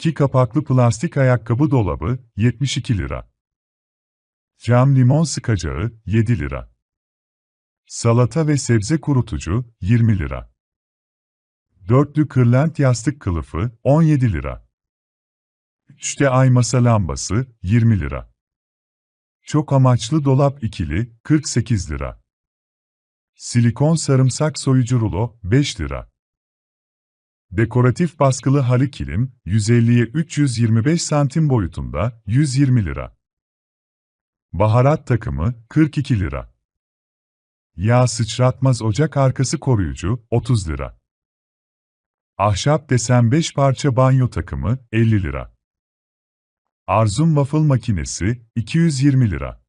2 kapaklı plastik ayakkabı dolabı 72 lira. Cam limon sıkacağı 7 lira. Salata ve sebze kurutucu 20 lira. Dörtlü kırlent yastık kılıfı 17 lira. 3'te ay masa lambası 20 lira. Çok amaçlı dolap ikili 48 lira. Silikon sarımsak soyucu rulo 5 lira. Dekoratif baskılı halı kilim 150'ye 325 santim boyutunda 120 lira. Baharat takımı 42 lira. Yağ sıçratmaz ocak arkası koruyucu 30 lira. Ahşap desen 5 parça banyo takımı 50 lira. Arzum waffle makinesi 220 lira.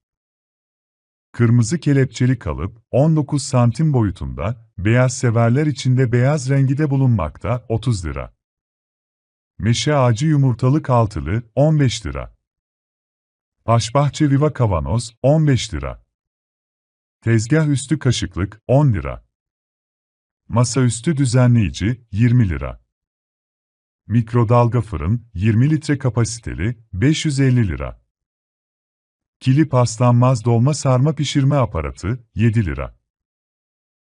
Kırmızı kelepçeli kalıp 19 santim boyutunda, beyaz severler içinde beyaz rengi de bulunmakta 30 lira. Meşe ağacı yumurtalık altılı 15 lira. Paşbahçe Viva kavanoz 15 lira. Tezgah üstü kaşıklık 10 lira. Masaüstü düzenleyici 20 lira. Mikrodalga fırın 20 litre kapasiteli 550 lira. Kili paslanmaz dolma sarma pişirme aparatı 7 lira.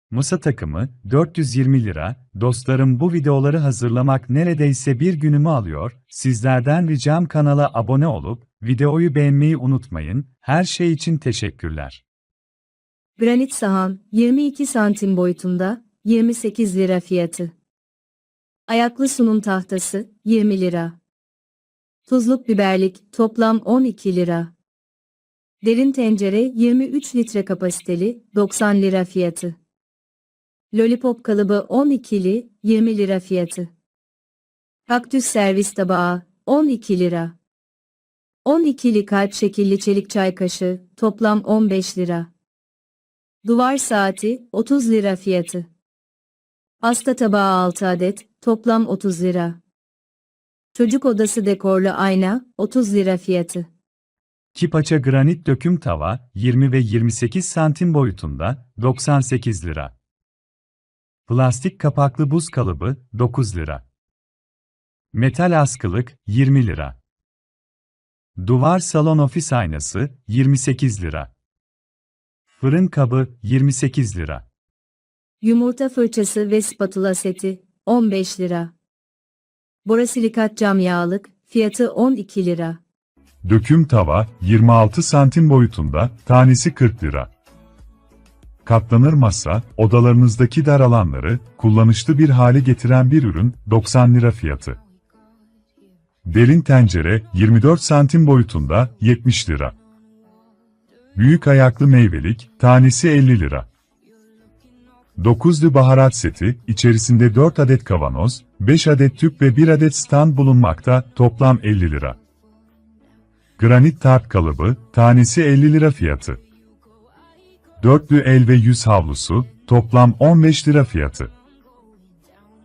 Masa takımı 420 lira. Dostlarım bu videoları hazırlamak neredeyse bir günümü alıyor. Sizlerden ricam kanala abone olup videoyu beğenmeyi unutmayın. Her şey için teşekkürler. Granit sahan 22 santim boyutunda 28 lira fiyatı. Ayaklı sunum tahtası 20 lira. Tuzluk biberlik toplam 12 lira. Derin tencere 23 litre kapasiteli 90 lira fiyatı. Lollipop kalıbı 12'li 20 lira fiyatı. Kaktüs servis tabağı 12 lira. 12'li kalp şekilli çelik çay kaşığı toplam 15 lira. Duvar saati 30 lira fiyatı. Pasta tabağı 6 adet toplam 30 lira. Çocuk odası dekorlu ayna 30 lira fiyatı. Kipaça granit döküm tava 20 ve 28 santim boyutunda 98 lira. Plastik kapaklı buz kalıbı 9 lira. Metal askılık 20 lira. Duvar salon ofis aynası 28 lira. Fırın kabı 28 lira. Yumurta fırçası ve spatula seti 15 lira. Borasilikat cam yağlık fiyatı 12 lira. Döküm tava 26 santim boyutunda, tanesi 40 lira. Katlanır masa, odalarınızdaki dar alanları kullanışlı bir hale getiren bir ürün 90 lira fiyatı. Derin tencere 24 santim boyutunda 70 lira. Büyük ayaklı meyvelik tanesi 50 lira. 9'lu baharat seti, içerisinde 4 adet kavanoz, 5 adet tüp ve 1 adet stand bulunmakta, toplam 50 lira. Granit tart kalıbı, tanesi 50 lira fiyatı. Dörtlü el ve yüz havlusu, toplam 15 lira fiyatı.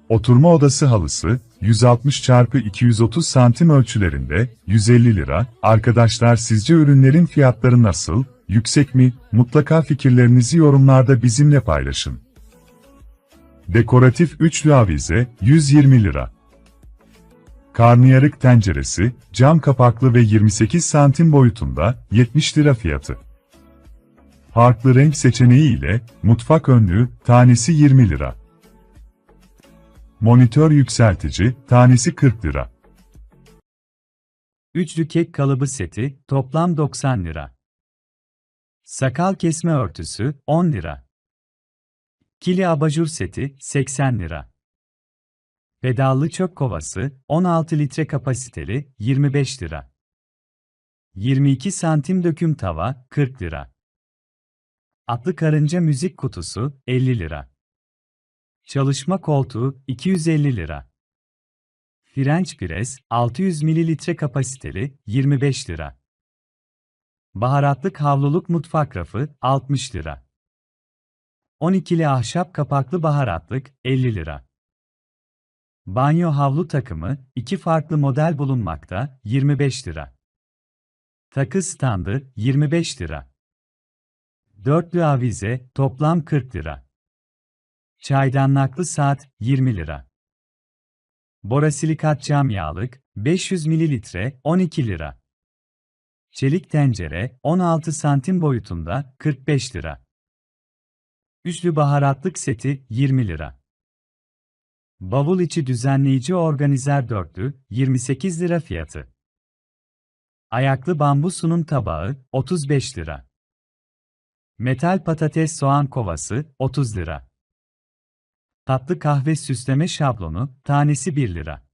Oturma odası halısı, 160 çarpı 230 santim ölçülerinde, 150 lira. Arkadaşlar sizce ürünlerin fiyatları nasıl, yüksek mi? Mutlaka fikirlerinizi yorumlarda bizimle paylaşın. Dekoratif üçlü avize, 120 lira. Karnıyarık tenceresi, cam kapaklı ve 28 santim boyutunda, 70 lira fiyatı. Farklı renk seçeneği ile, mutfak önlüğü, tanesi 20 lira. Monitör yükseltici, tanesi 40 lira. Üçlü kek kalıbı seti toplam 90 lira. Sakal kesme örtüsü 10 lira. Kili abajur seti 80 lira. Pedallı çöp kovası 16 litre kapasiteli 25 lira. 22 santim döküm tava 40 lira. Atlı karınca müzik kutusu 50 lira. Çalışma koltuğu 250 lira. French pres 600 mililitre kapasiteli 25 lira. Baharatlık havluluk mutfak rafı 60 lira. 12'li ahşap kapaklı baharatlık 50 lira. Banyo havlu takımı, iki farklı model bulunmakta, 25 lira. Takı standı, 25 lira. Dörtlü avize, toplam 40 lira. Çaydanlıklı saat, 20 lira. Borasilikat cam yağlık 500 ml 12 lira. Çelik tencere 16 santim boyutunda 45 lira. Üçlü baharatlık seti 20 lira. Bavul içi düzenleyici organizer dörtlü 28 lira fiyatı. Ayaklı bambu sunum tabağı 35 lira. Metal patates soğan kovası 30 lira. Tatlı kahve süsleme şablonu tanesi 1 lira.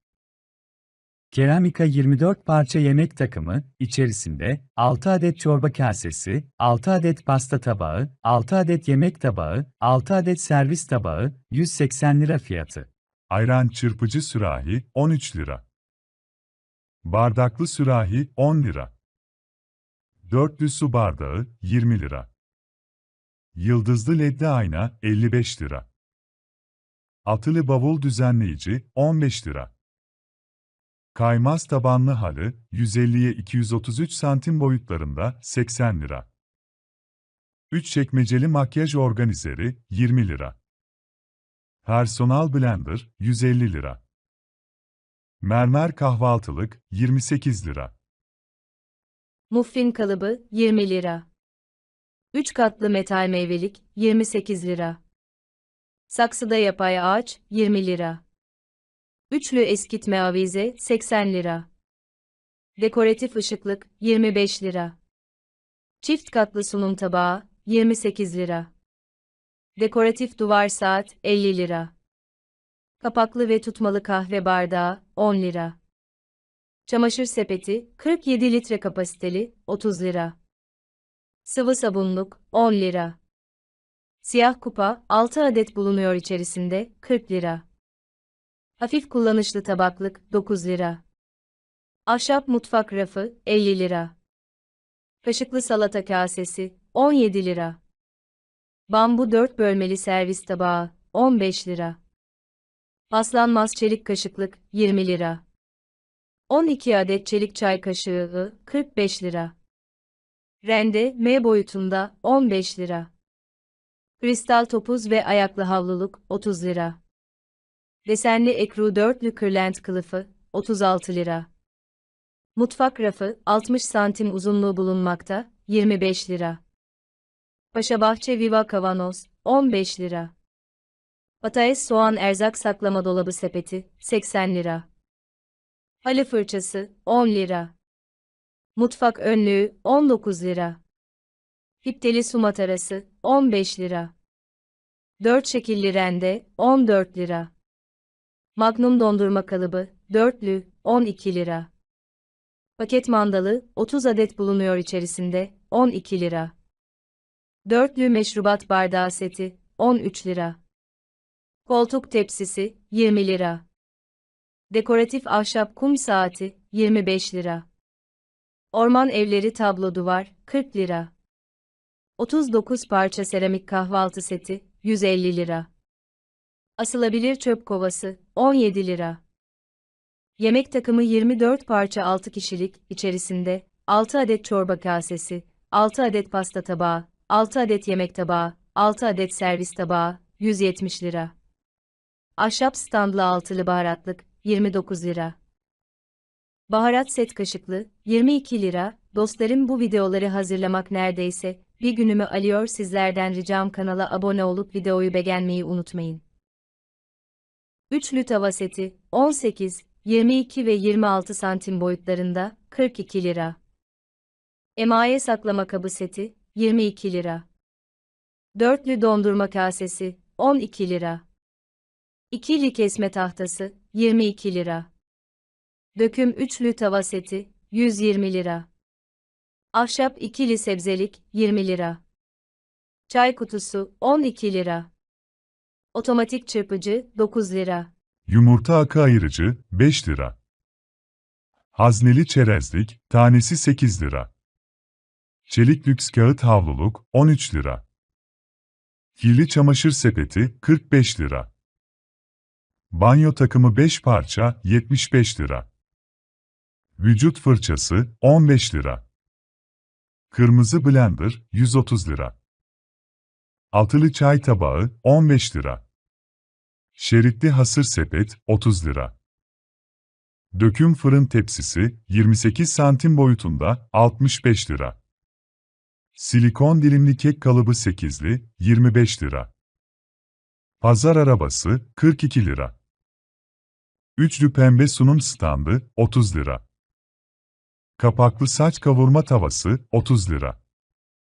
Keramika 24 parça yemek takımı, içerisinde 6 adet çorba kasesi, 6 adet pasta tabağı, 6 adet yemek tabağı, 6 adet servis tabağı, 180 lira fiyatı. Ayran çırpıcı sürahi 13 lira. Bardaklı sürahi 10 lira. Dörtlü su bardağı 20 lira. Yıldızlı ledli ayna 55 lira. Atılı bavul düzenleyici 15 lira. Kaymaz tabanlı halı 150'ye 233 santim boyutlarında 80 lira. 3 çekmeceli makyaj organizeri 20 lira. Personal blender 150 lira. Mermer kahvaltılık 28 lira. Muffin kalıbı 20 lira. 3 katlı metal meyvelik 28 lira. Saksıda yapay ağaç 20 lira. Üçlü eskitme avize 80 lira. Dekoratif ışıklık 25 lira. Çift katlı sunum tabağı 28 lira. Dekoratif duvar saat 50 lira. Kapaklı ve tutmalı kahve bardağı 10 lira. Çamaşır sepeti 47 litre kapasiteli 30 lira. Sıvı sabunluk 10 lira. Siyah kupa 6 adet bulunuyor içerisinde 40 lira. Hafif kullanışlı tabaklık 9 lira. Ahşap mutfak rafı 50 lira. Kaşıklı salata kasesi 17 lira. Bambu 4 bölmeli servis tabağı 15 lira. Paslanmaz çelik kaşıklık 20 lira. 12 adet çelik çay kaşığı 45 lira. Rende M boyutunda 15 lira. Kristal topuz ve ayaklı havluluk 30 lira. Desenli ekru dörtlü kırlent kılıfı 36 lira. Mutfak rafı 60 santim uzunluğu bulunmakta 25 lira. Paşabahçe Viva kavanoz 15 lira. Patates soğan erzak saklama dolabı sepeti 80 lira. Halı fırçası 10 lira. Mutfak önlüğü 19 lira. Hipteli su matarası 15 lira. 4 şekilli rende 14 lira. Magnum dondurma kalıbı dörtlü 12 lira. Paket mandalı 30 adet bulunuyor içerisinde 12 lira. Dörtlü meşrubat bardağı seti 13 lira. Koltuk tepsisi 20 lira. Dekoratif ahşap kum saati 25 lira. Orman evleri tablo duvar 40 lira. 39 parça seramik kahvaltı seti 150 lira. Asılabilir çöp kovası 17 lira. Yemek takımı 24 parça 6 kişilik içerisinde 6 adet çorba kasesi, 6 adet pasta tabağı, 6 adet yemek tabağı, 6 adet servis tabağı 170 lira. Ahşap standlı altılı baharatlık 29 lira. Baharat set kaşıklı 22 lira. Dostlarım bu videoları hazırlamak neredeyse bir günümü alıyor sizlerden ricam kanala abone olup videoyu beğenmeyi unutmayın. Üçlü tava seti 18, 22 ve 26 santim boyutlarında 42 lira. Emaye saklama kabı seti 22 lira. Dörtlü dondurma kasesi 12 lira. İkili kesme tahtası 22 lira. Döküm üçlü tava seti 120 lira. Ahşap ikili sebzelik 20 lira. Çay kutusu 12 lira. Otomatik çırpıcı 9 lira. Yumurta akı ayırıcı 5 lira. Hazneli çerezlik tanesi 8 lira. Çelik lüks kağıt havluluk 13 lira. Kirli çamaşır sepeti 45 lira. Banyo takımı 5 parça 75 lira. Vücut fırçası 15 lira. Kırmızı blender 130 lira. Altılı çay tabağı 15 lira. Şeritli hasır sepet 30 lira. Döküm fırın tepsisi 28 santim boyutunda 65 lira. Silikon dilimli kek kalıbı 8'li 25 lira. Pazar arabası 42 lira. Üçlü pembe sunum standı 30 lira. Kapaklı saç kavurma tavası 30 lira.